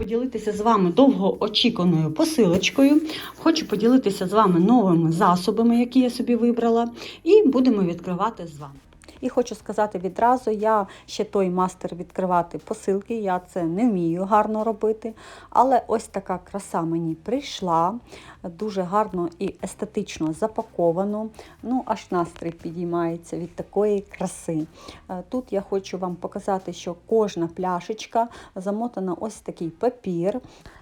поділитися з вами довгоочіканою посилочкою. Хочу поділитися з вами новими засобами, які я собі вибрала, і будемо відкривати з вами. І хочу сказати відразу, я ще той мастер відкривати посилки, я це не вмію гарно робити. Але ось така краса мені прийшла, дуже гарно і естетично запаковано. Ну, аж настрій підіймається від такої краси. Е, Тут я хочу вам показати, що кожна пляшечка замотана ось такий папір.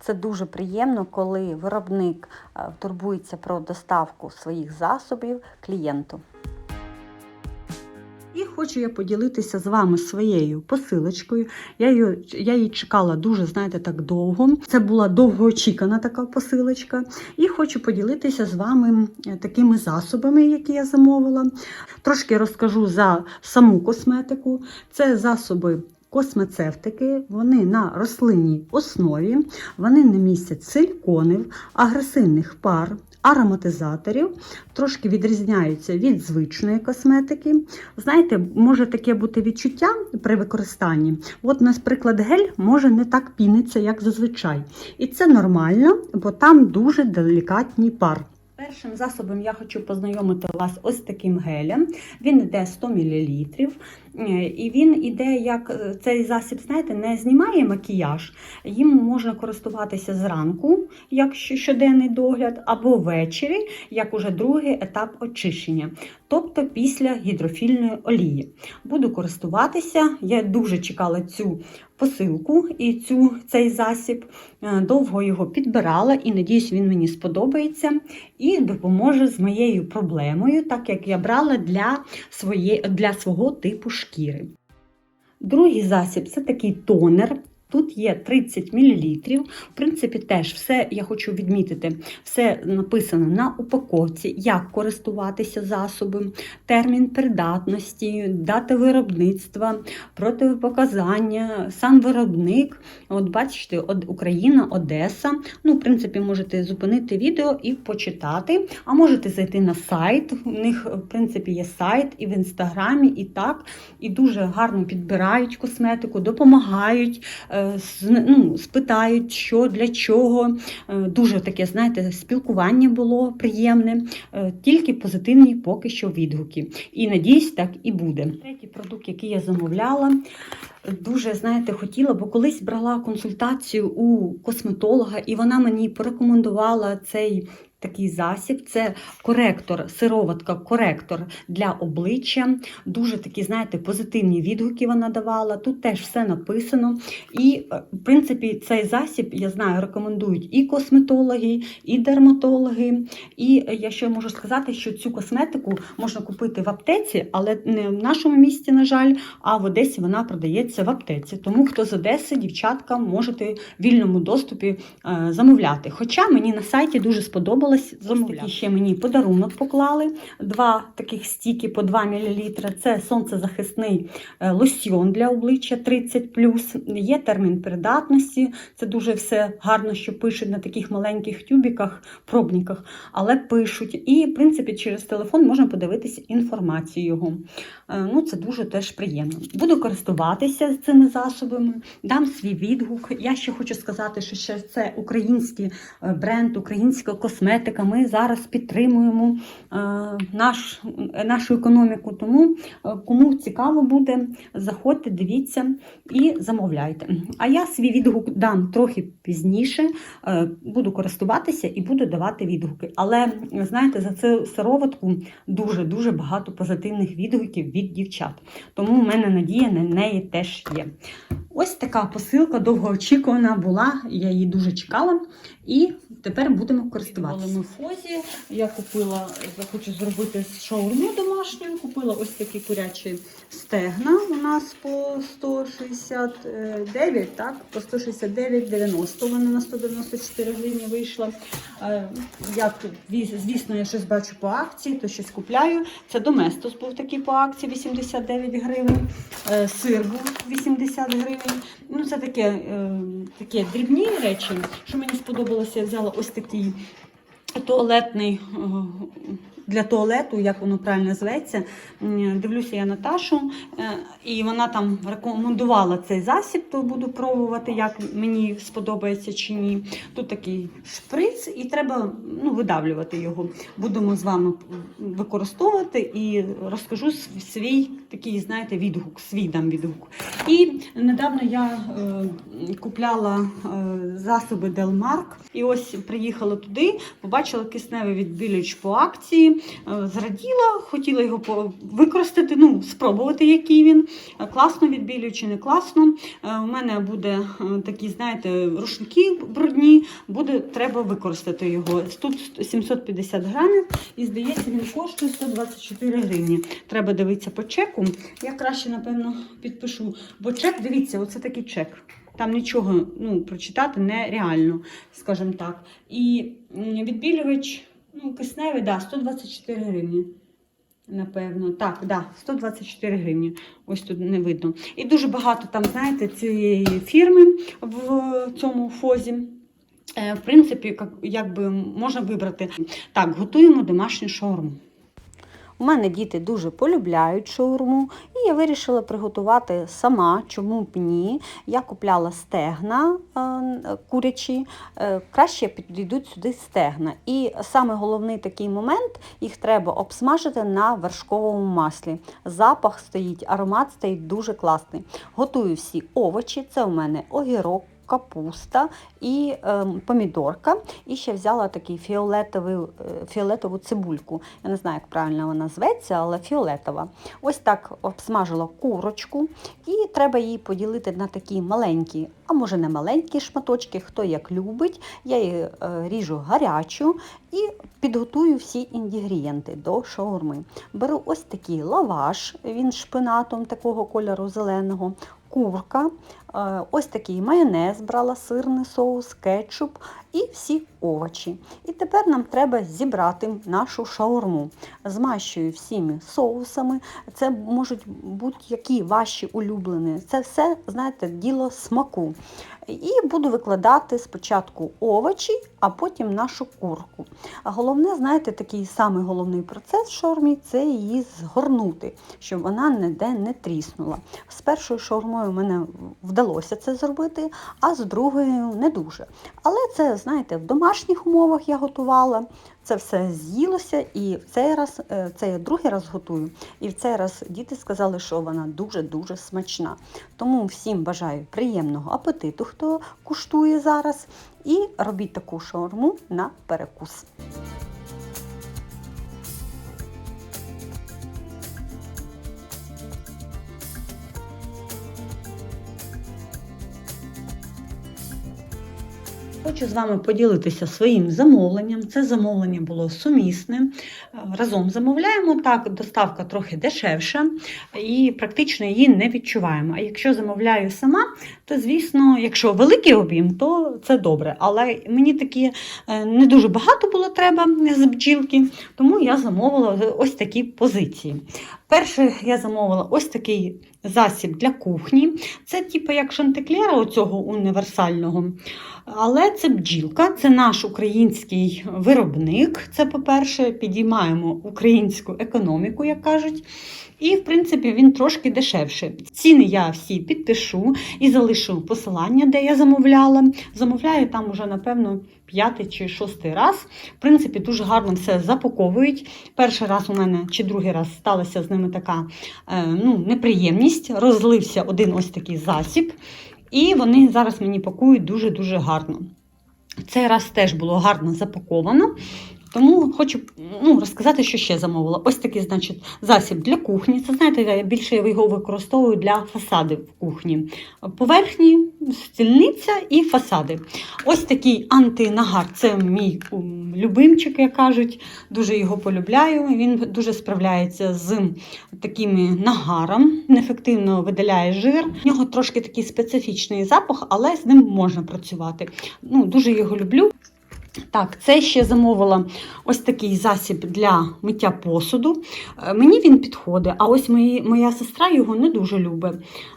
Це дуже приємно, коли виробник е, турбується про доставку своїх засобів клієнту. Хочу я поділитися з вами своєю посилочкою. Я її, я її чекала дуже, знаєте, так довго. Це була довгоочікана така посилочка. І хочу поділитися з вами такими засобами, які я замовила. Трошки розкажу за саму косметику. Це засоби. Космецевтики, вони на рослинній основі, вони не містять силіконів, агресивних пар, ароматизаторів, трошки відрізняються від звичної косметики. Знаєте, може таке бути відчуття при використанні. От, наприклад, гель може не так піниться, як зазвичай. І це нормально, бо там дуже делікатний пар. Першим засобом я хочу познайомити вас ось таким гелем. Він йде 100 мл. І він іде як е, цей засіб, знаєте, не знімає макіяж. Їм можна користуватися зранку, як щоденний догляд, або ввечері, як уже другий етап очищення, тобто після гідрофільної олії. Буду користуватися. Я дуже чекала цю посилку і цю, цей засіб. Е, Довго його підбирала і надіюсь, він мені сподобається і допоможе з моєю проблемою, так як я брала для, своє, для свого типу шкіри. Другий засіб це такий тонер. Тут є 30 мл. В принципі, теж все я хочу відмітити, все написано на упаковці, як користуватися засобом, термін придатності, дата виробництва, противопоказання, сам виробник. От бачите, Україна, Одеса. Ну, в принципі, можете зупинити відео і почитати. А можете зайти на сайт. У них, в принципі, є сайт і в інстаграмі, і так, і дуже гарно підбирають косметику, допомагають, е, ну, спитають, що для чого. Е, Дуже таке, знаєте, спілкування було приємне, Е, тільки позитивні поки що відгуки. І надіюсь, так і буде. Третій продукт, який я замовляла. Дуже, знаєте, хотіла, бо колись брала консультацію у косметолога, і вона мені порекомендувала цей такий засіб. Це коректор, сироватка, коректор для обличчя. Дуже такі, знаєте, позитивні відгуки вона давала. Тут теж все написано. І, е, в принципі, цей засіб, я знаю, рекомендують і косметологи, і дерматологи. І я ще можу сказати, що цю косметику можна купити в аптеці, але не в нашому місті, на жаль, а в Одесі вона продається в аптеці. Тому хто з Одеси, дівчатка, можете в вільному доступі е, замовляти. Хоча мені на сайті дуже сподобалось замовляти. Ще мені подарунок поклали. Два таких стіки по 2 мл. Це сонцезахисний е, лосьйон для обличчя 30+. Є термін придатності. Це дуже все гарно, що пишуть на таких маленьких тюбіках, пробниках, але пишуть. І, в принципі, через телефон можна подивитися інформацію його. Е, Ну, це дуже теж приємно. Буду користуватися цими засобами, дам свій відгук. Я ще хочу сказати, що ще це український е, бренд, українська косметика. Ми зараз підтримуємо е, наш, нашу економіку. Тому е, кому цікаво буде, заходьте, дивіться і замовляйте. А я свій відгук дам трохи пізніше. Е, Буду користуватися і буду давати відгуки. Але знаєте, за цю сироватку дуже дуже багато позитивних відгуків від дівчат. Тому в мене надія на неї теж є. Ось така посилка довгоочікувана була. Я її дуже чекала. І тепер будемо користуватися. фозі я купила, хочу зробити шаурму домашню. Купила ось такі курячі стегна. У нас по 169, так? По 169,90. Вони на 194 гривні вийшла. Е, Я звісно, я щось бачу по акції, то щось купляю. Це Доместос був такий по акції 89 гривень. Е, Сир був 80 гривень. Ну, це таке, е, таке дрібні речі, що мені сподобалося. Я взяла ось такий туалетний е, для туалету, як воно правильно зветься. Дивлюся я Наташу, е, і вона там рекомендувала цей засіб, то буду пробувати, як мені сподобається чи ні. Тут такий шприц, і треба ну, видавлювати його. Будемо з вами використовувати і розкажу свій такий, знаєте, відгук, свій дам відгук. І недавно я е, купляла е, засоби Делмарк, і ось приїхала туди, побачила кисневий відбілювач по акції, е, зраділа, хотіла його використати, ну, спробувати, який він. Е, Класно відбілює чи не класно. Е, У мене буде такі, знаєте, рушники брудні, буде треба використати його. Тут 750 грамів і здається, він коштує 124 гривні. Треба дивитися по чеку. Я краще, напевно, підпишу. Бо чек, дивіться, оце такий чек. Там нічого ну, прочитати нереально, скажімо так. І відбілювач, ну, так, да, 124 гривні. Напевно, так, да, 124 гривні. Ось тут не видно. І дуже багато там, знаєте, цієї фірми в цьому фозі. Е, В принципі, як, якби можна вибрати. Так, готуємо домашню шаурму. У мене діти дуже полюбляють шаурму, і я вирішила приготувати сама, чому б ні. Я купляла стегна е, курячі, е, краще підійдуть сюди стегна. І саме головний такий момент, їх треба обсмажити на вершковому маслі. Запах стоїть, аромат стоїть дуже класний. Готую всі овочі, це у мене огірок. Капуста і е, помідорка. І ще взяла такий фіолетовий, е, фіолетову цибульку. Я не знаю, як правильно вона зветься, але фіолетова. Ось так обсмажила курочку, і треба її поділити на такі маленькі, а може не маленькі шматочки, хто як любить. Я її е, ріжу гарячу і підготую всі інгредієнти до шаурми. Беру ось такий лаваш, він шпинатом такого кольору зеленого, курка, е, ось такий майонез брала, сирний соус, кетчуп і всі овочі. І тепер нам треба зібрати нашу шаурму. Змащую всіми соусами. Це можуть будь-які ваші улюблені. Це все, знаєте, діло смаку. І буду викладати спочатку овочі, а потім нашу курку. Головне, знаєте, такий самий головний процес в шаурмі це її згорнути, щоб вона ніде не тріснула. З першою шаурмою мене вдалося це зробити, а з другою не дуже. Але це, знаєте, в домашніх умовах я готувала. Це все з'їлося, і в цей раз, е, це я другий раз готую. І в цей раз діти сказали, що вона дуже-дуже смачна. Тому всім бажаю приємного апетиту, хто куштує зараз. І робіть таку шаурму на перекус. Хочу з вами поділитися своїм замовленням. Це замовлення було сумісне. Е, Разом замовляємо так, доставка трохи дешевша і практично її не відчуваємо. А якщо замовляю сама, то звісно, якщо великий об'єм, то це добре. Але мені такі е, не дуже багато було треба з бджілки, тому я замовила ось такі позиції. Перше, я замовила ось такий засіб для кухні. Це типу як шантеклера оцього універсального. Але це бджілка, це наш український виробник. Це, по-перше, підіймаємо українську економіку, як кажуть. І, в принципі, він трошки дешевше. Ціни я всі підпишу і залишу посилання, де я замовляла. Замовляю там уже, напевно, п'ятий чи шостий раз. В принципі, дуже гарно все запаковують. Перший раз у мене чи другий раз сталася з ними така е, ну, неприємність. Розлився один ось такий засіб. І вони зараз мені пакують дуже-дуже гарно. Цей раз теж було гарно запаковано. Тому хочу ну, розказати, що ще замовила. Ось такий, значить, засіб для кухні. Це знаєте, я більше його використовую для фасадів в кухні. Поверхні, стільниця і фасади. Ось такий антинагар. Це мій любимчик, як кажуть. Дуже його полюбляю. Він дуже справляється з такими нагаром, неефективно видаляє жир. У нього трошки такий специфічний запах, але з ним можна працювати. Ну, Дуже його люблю. Так, це ще замовила ось такий засіб для миття посуду. Е, Мені він підходить, а ось мої, моя сестра його не дуже любить.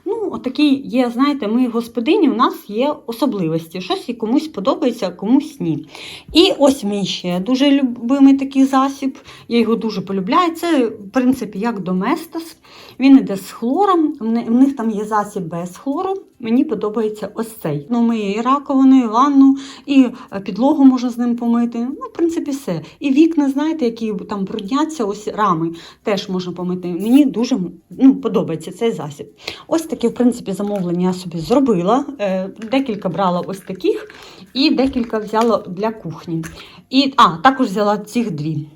Ну, отакий є, знаєте, ми господині, у нас є особливості. Щось і комусь подобається, а комусь ні. І ось мій ще дуже любимий такий засіб. Я його дуже полюбляю. Це, в принципі, як Доместос. Він іде з хлором. В них там є засіб без хлору. Мені подобається ось цей. Ну, ми і раковину, і ванну, і е, підлогу можна з ним помити. Ну, в принципі, все. І вікна, знаєте, які там брудняться, ось рами теж можна помити. Мені дуже ну, подобається цей засіб. Ось таке, в принципі, замовлення я собі зробила. Е, Декілька брала ось таких, і декілька взяла для кухні. І, а, також взяла цих дві.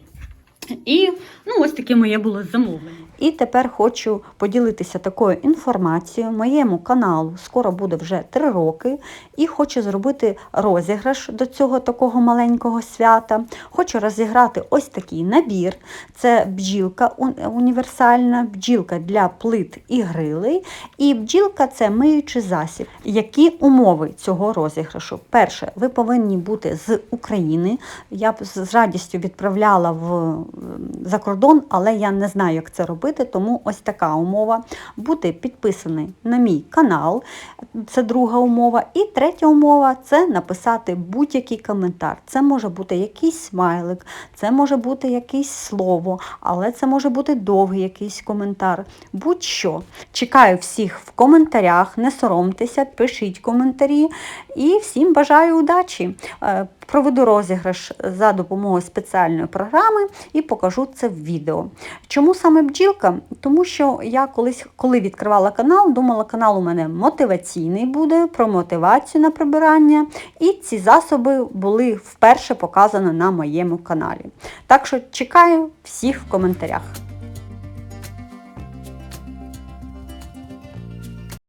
І ну, ось таке моє було замовлення. І тепер хочу поділитися такою інформацією. Моєму каналу скоро буде вже 3 роки, і хочу зробити розіграш до цього такого маленького свята. Хочу розіграти ось такий набір. Це бджілка універсальна, бджілка для плит і грилей. І бджілка це миючий засіб. Які умови цього розіграшу? Перше, ви повинні бути з України. Я б з радістю відправляла в за кордон, але я не знаю, як це робити, тому ось така умова. Бути підписаний на мій канал, це друга умова. І третя умова це написати будь-який коментар. Це може бути якийсь смайлик, це може бути якесь слово, але це може бути довгий якийсь коментар. Будь-що. Чекаю всіх в коментарях, не соромтеся, пишіть коментарі і всім бажаю удачі. Проведу розіграш за допомогою спеціальної програми і покажу це в відео. Чому саме бджілка? Тому що я колись, коли відкривала канал, думала, канал у мене мотиваційний буде про мотивацію на прибирання. І ці засоби були вперше показані на моєму каналі. Так що чекаю всіх в коментарях.